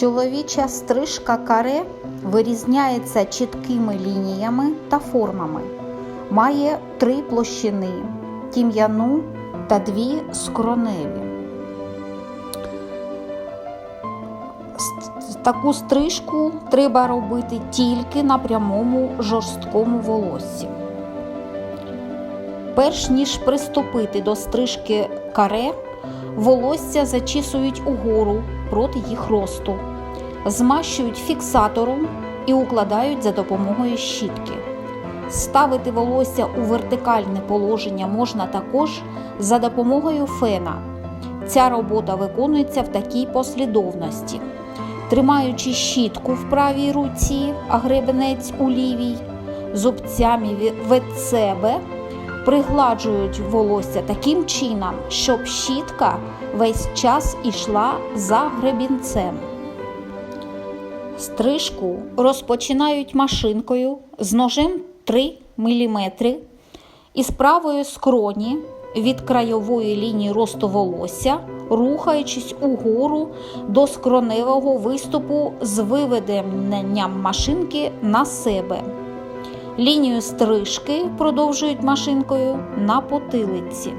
Чоловіча стрижка каре вирізняється чіткими лініями та формами. Має три площини тім'яну та дві скроневі. Таку стрижку треба робити тільки на прямому жорсткому волоссі. Перш ніж приступити до стрижки каре, волосся зачісують угору проти їх росту, змащують фіксатором і укладають за допомогою щітки. Ставити волосся у вертикальне положення можна також за допомогою фена. Ця робота виконується в такій послідовності. Тримаючи щітку в правій руці, а гребенець у лівій, зубцями від себе пригладжують волосся таким чином, щоб щітка весь час ішла за гребінцем. Стрижку розпочинають машинкою з ножем 3 мм із правої скроні від краєвої лінії росту волосся, рухаючись угору до скроневого виступу з виведенням машинки на себе. Лінію стрижки продовжують машинкою на потилиці.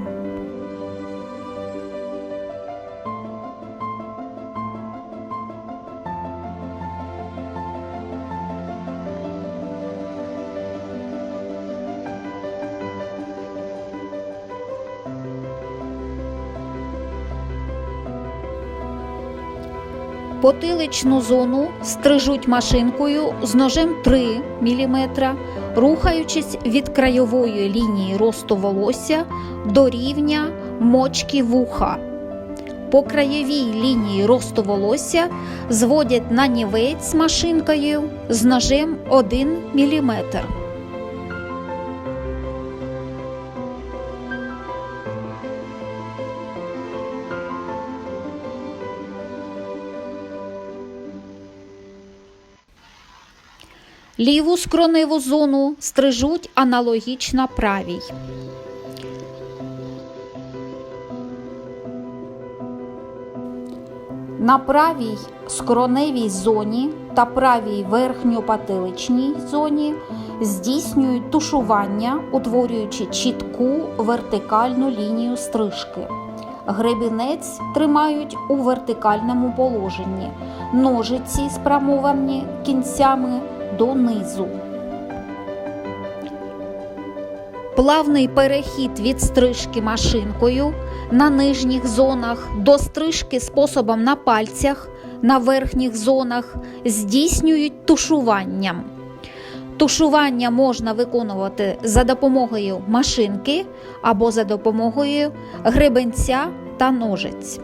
Потиличну зону стрижуть машинкою з ножем 3 мм, рухаючись від краєвої лінії росту волосся до рівня мочки вуха. По краєвій лінії росту волосся зводять на нівець машинкою з ножем 1 мм. Ліву скроневу зону стрижуть аналогічно правій. На правій скроневій зоні та правій верхньопотиличній зоні здійснюють тушування, утворюючи чітку вертикальну лінію стрижки. Гребінець тримають у вертикальному положенні, ножиці спрямовані кінцями донизу. Плавний перехід від стрижки машинкою на нижніх зонах до стрижки способом на пальцях на верхніх зонах здійснюють тушуванням. Тушування можна виконувати за допомогою машинки або за допомогою гребенця та ножиць.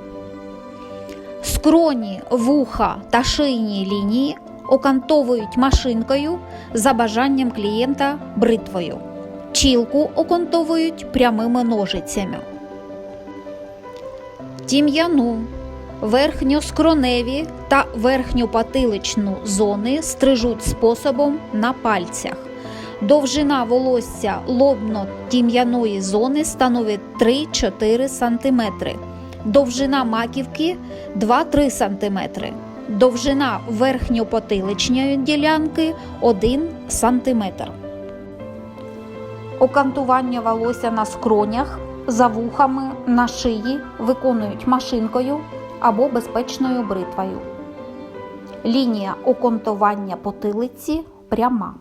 Скроні, вуха та шийні лінії окантовують машинкою за бажанням клієнта бритвою. Чілку окантовують прямими ножицями. Тім'яну, верхньоскроневі та верхньопотиличну зони стрижуть способом на пальцях. Довжина волосся лобно-тім'яної зони становить 3-4 см. Довжина маківки 2-3 см. Довжина верхньопотиличної ділянки 1 см. Окантування волосся на скронях, за вухами, на шиї виконують машинкою або безпечною бритвою. Лінія окантування потилиці пряма.